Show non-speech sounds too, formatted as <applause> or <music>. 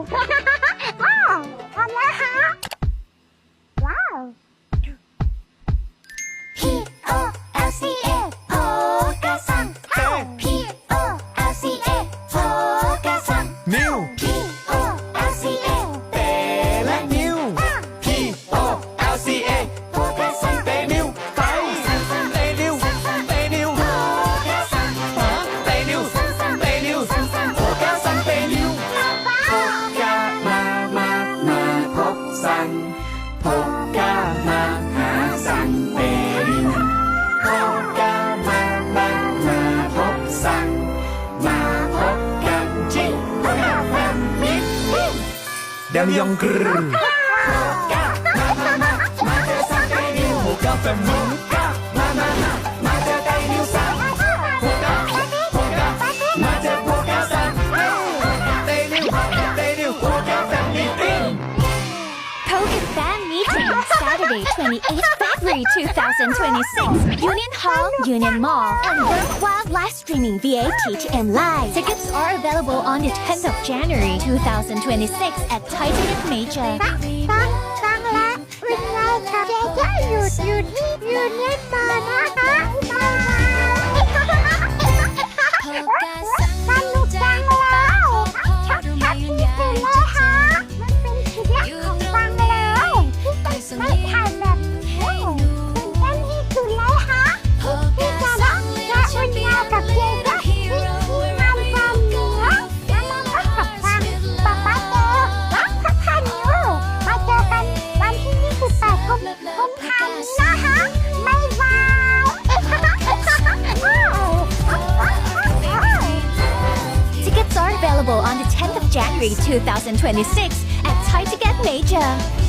哇哦，哇哦，我们好！哇哦！ เดมยองกรึมาเธอสักไอเดียวหมูกาแฟมุก Saturday, 28th February 2026, Union Hall, Union Mall, and worldwide live streaming via TTM Live. Tickets are available on the 10th of January 2026 at Titanic Major. Bang, bang, bang. <laughs> Tickets are available on the 10th of January 2026 at Thai Ticket Major.